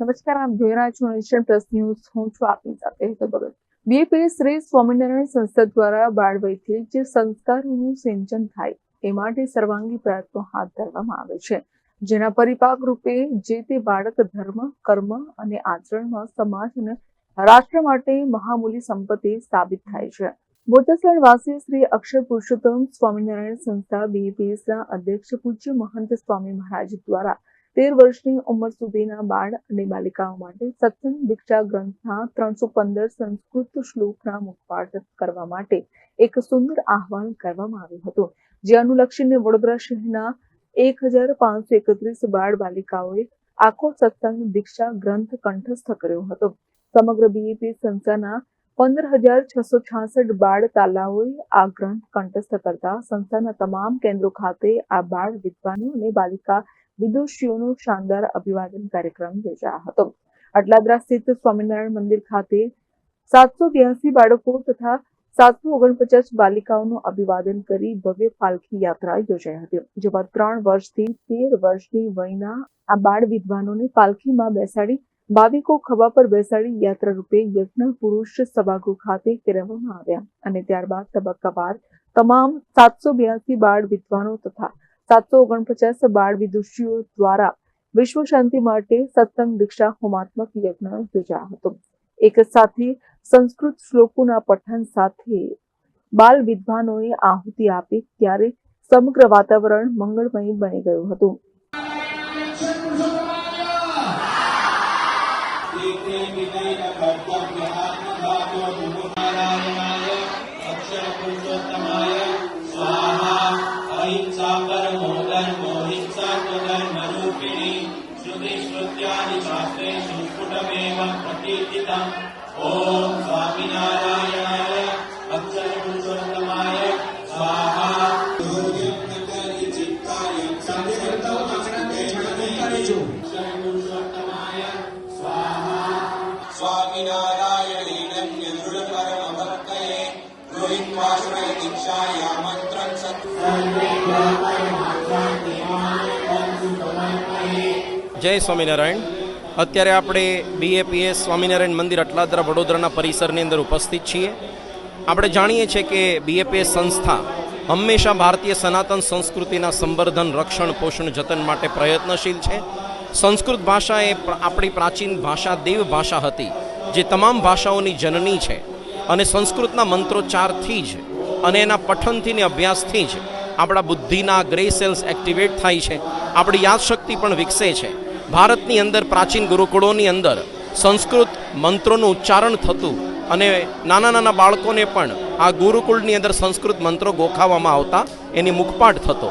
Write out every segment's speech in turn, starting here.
નમસ્કાર, આપ જોઈ રહ્યા છો નેશન પ્લસ ન્યૂઝ. હું છું આપની સાથે હેતલ બીએપી શ્રી સ્વામિનારાયણ સંસ્થા દ્વારા બાળ વયથી જે સંસ્કારોનું સિંચન થાય એ માટે સર્વાંગી પ્રયત્નો હાથ ધરવામાં આવે છે. જેના પરિપાક રૂપે જે તે બાળક ધર્મ, કર્મ અને આચરણમાં સમાજ અને રાષ્ટ્ર માટે મહામૂલી સંપત્તિ સાબિત થાય છે. બોતસણ વાસી શ્રી અક્ષર પુરુષોત્તમ સ્વામિનારાયણ સંસ્થા બીએપીએસના અધ્યક્ષ પૂજ્ય મહંત સ્વામી મહારાજ દ્વારા તેર વર્ષની ઉંમર સુધીના બાળ અને બાલિકાઓ માટે સત્સંગ દીક્ષા ગ્રંથના ત્રણસો પંદર સંસ્કૃત શ્લોકના મુખપાઠ કરવા માટે એક સુંદર આહવાન કરવામાં આવ્યું હતું, જે અનુલક્ષીને વડોદરા શહેરના એક હજાર પાંચસો એકત્રીસ બાળ બાલિકાઓએ આખો સત્સંગ દીક્ષા ગ્રંથ કંઠસ્થ કર્યો હતો. સમગ્ર બીએપી સંસ્થાના પંદર હજાર છસો છાસઠ બાળ તાલાઓએ આ ગ્રંથ કંઠસ્થ કરતા સંસ્થાના તમામ કેન્દ્રો ખાતે આ બાળ વિદ્વાનો અને બાલિકા વિદુષીઓનો શાનદાર અભિવાદન કાર્યક્રમ યોજાયો હતો. અટલાદરા સ્થિત સ્વામિનારાયણ મંદિર ખાતે સાતસો બ્યાસી બાળકો તથા સાતસો ઓગણપચાસ બાલિકાઓનું અભિવાદન કરી ભવ્ય પાલખી યાત્રા યોજાઈ હતી. જેમાં ત્રણ વર્ષથી તેર વર્ષની વયના આ બાળ વિદ્વાનોને પાલખીમાં બેસાડી ભાવિકો ખભા પર બેસાડી યાત્રા રૂપે યજ્ઞ પુરુષ સભાગૃહ ખાતે ફેરવવામાં આવ્યા. અને ત્યારબાદ તબક્કાવાર તમામ સાતસો બ્યાસી બાળ વિદ્વાનો તથા સાતસો ઓગણપચાસ બાળ વિદુષીઓ દ્વારા વિશ્વ શાંતિ માટે સત્સંગ, દીક્ષા, હોમાત્મક યજ્ઞ યોજાયો હતો એક સાથે સંસ્કૃત શ્લોકોના પઠન સાથે બાલ વિદ્વાનોએ આહુતિ આપી ત્યારે સમગ્ર વાતાવરણ મંગળમય બની ગયું હતું Thank. स्वधर्मरूपिणी श्रुतिश्रुत्यादि शास्त्रेषु स्फुटमेवं प्रकीर्तितम् ॐ स्वामिनारायणाय अक्षरपुरुषोत्तमाय स्वाहा अक्षरपुरुषोत्तमाय स्वामिनारायणेन दृढपरमभक्तये गृहीत्वाश्रय दीक्षाया मन्त्रं सत् જય સ્વામિનારાયણ. અત્યારે આપણે બીએપીએસ સ્વામિનારાયણ મંદિર અટલાદરા વડોદરાના પરિસરની અંદર ઉપસ્થિત છીએ. આપણે જાણીએ છીએ કે બીએપીએસ સંસ્થા હંમેશા ભારતીય સનાતન સંસ્કૃતિના સંવર્ધન, રક્ષણ, પોષણ, જતન માટે પ્રયત્નશીલ છે. સંસ્કૃત ભાષા એ આપણી પ્રાચીન ભાષા, દેવ ભાષા હતી, જે તમામ ભાષાઓની જનની છે. અને સંસ્કૃતના મંત્રોચ્ચારથી જ અને એના પઠનથી ને અભ્યાસથી જ આપણા બુદ્ધિના ગ્રે સેલ્સ એક્ટિવેટ થાય છે. આપણી યાદશક્તિ પણ વિકસે છે. ભારતની અંદર પ્રાચીન ગુરુકુળોની અંદર સંસ્કૃત મંત્રોનું ઉચ્ચારણ થતું અને નાના નાના બાળકોને પણ આ ગુરુકુળની અંદર સંસ્કૃત મંત્રો ગોખાવવામાં આવતા એની મુખપાઠ થતો.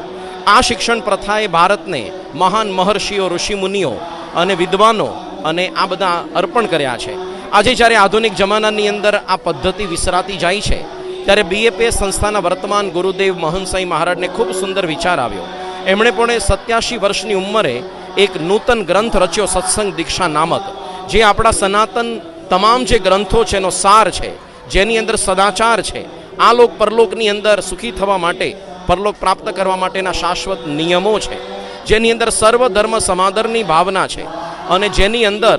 આ શિક્ષણ પ્રથાએ ભારતને મહાન મહર્ષિઓ, ઋષિમુનિઓ અને વિદ્વાનો અને આ બધા અર્પણ કર્યા છે. આજે જ્યારે આધુનિક જમાનાની અંદર આ પદ્ધતિ વિસરાતી જાય છે, ત્યારે બીએપીએસ સંસ્થાના વર્તમાન ગુરુદેવ મહનસાઈ મહારાજને ખૂબ સુંદર વિચાર આવ્યો. એમણે પણ સત્યાશી વર્ષની ઉંમરે એક નૂતન ગ્રંથ રચ્યો સત્સંગ દીક્ષા નામક, જે આપણા સનાતન તમામ જે ગ્રંથો છે એનો સાર છે, જેની અંદર સદાચાર છે, આ લોક પરલોકની અંદર સુખી થવા માટે, પરલોક પ્રાપ્ત કરવા માટેના શાશ્વત નિયમો છે, જેની અંદર સર્વ ધર્મ સમાદરની ભાવના છે, અને જેની અંદર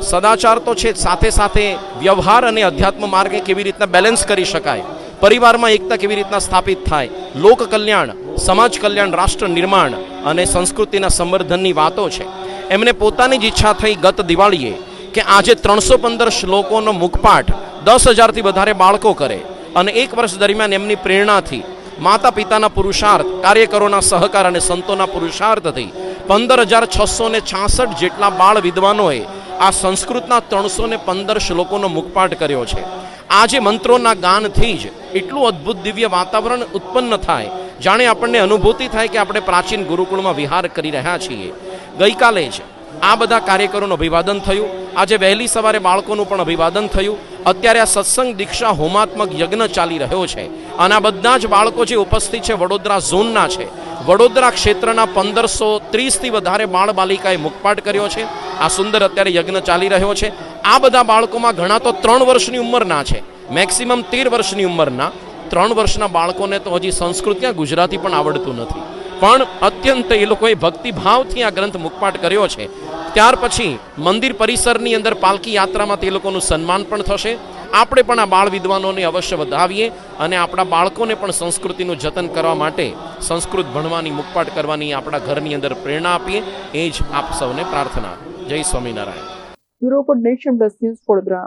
સદાચાર તો છે સાથે સાથે વ્યવહાર અને અધ્યાત્મ માર્ગે કેવી રીતના બેલેન્સ કરી શકાય, પરિવારમાં એકતા કેવી રીતના સ્થાપિત થાય લોક કલ્યાણ સમાજ કલ્યાણ રાષ્ટ્ર નિર્માણ અને સંસ્કૃતિના સંવર્ધનની વાતો છે. એમને પોતાની જ ઈચ્છા થઈ ગત દિવાળીએ કે આજે ત્રણસો પંદર શ્લોકોનો મુખપાઠ દસ હજારથી વધારે બાળકો કરે અને એક વર્ષ દરમિયાન એમની પ્રેરણાથી માતા પિતાના પુરુષાર્થ, કાર્યકરોના સહકાર અને સંતોના પુરુષાર્થથી પંદર હજાર છસો ને છાસઠ જેટલા બાળ વિદ્વાનોએ આ સંસ્કૃતના ત્રણસો ને પંદર શ્લોકોનો મુખપાઠ કર્યો છે. આજે મંત્રોના ગાનથી જ એટલું અદ્ભુત દિવ્ય વાતાવરણ ઉત્પન્ન થાય જાણે આપણને અનુભૂતિ થાય કે આપણે પ્રાચીન ગુરુકુળમાં વિહાર કરી રહ્યા છીએ. ગઈકાલે જ આ બધા કાર્યકરોનું અભિવાદન થયું. આજે વહેલી સવારે બાળકોનું પણ અભિવાદન થયું. અત્યારે આ સત્સંગ દીક્ષા હોમાત્મક યજ્ઞ ચાલી રહ્યો છે. અને આ બધા જ બાળકો જે ઉપસ્થિત છે વડોદરા ઝોનના છે. વડોદરા ક્ષેત્રના પંદરસો ત્રીસથી વધારે બાળ બાલિકાએ મુખપાટ કર્યો છે. આ સુંદર અત્યારે યજ્ઞ ચાલી રહ્યો છે. આ બધા બાળકોમાં ઘણા તો ત્રણ વર્ષની ઉંમરના છે. મેક્સિમમ તેર વર્ષની ઉંમરના. ત્રણ વર્ષના બાળકોને તો હજી સંસ્કૃત ક્યાં, ગુજરાતી પણ આવડતું નથી. પણ અત્યંત એ લોકોએ ભક્તિભાવથી આ ગ્રંથ મુખપાઠ કર્યો છે. ત્યાર પછી મંદિર પરિસરની અંદર પાલકી યાત્રામાં તે લોકોનું સન્માન પણ થશે. આપણે પણ આ બાળ વિદ્વાનોને અવશ્ય વધાવીએ અને આપણા બાળકોને પણ સંસ્કૃતિનું જતન કરવા માટે સંસ્કૃત ભણવાની મુખપાઠ કરવાની આપણા ઘરની અંદર પ્રેરણા આપીએ. એ જ આપ સૌને પ્રાર્થના. જય Swaminarayan. Europe nation plus news Vadodara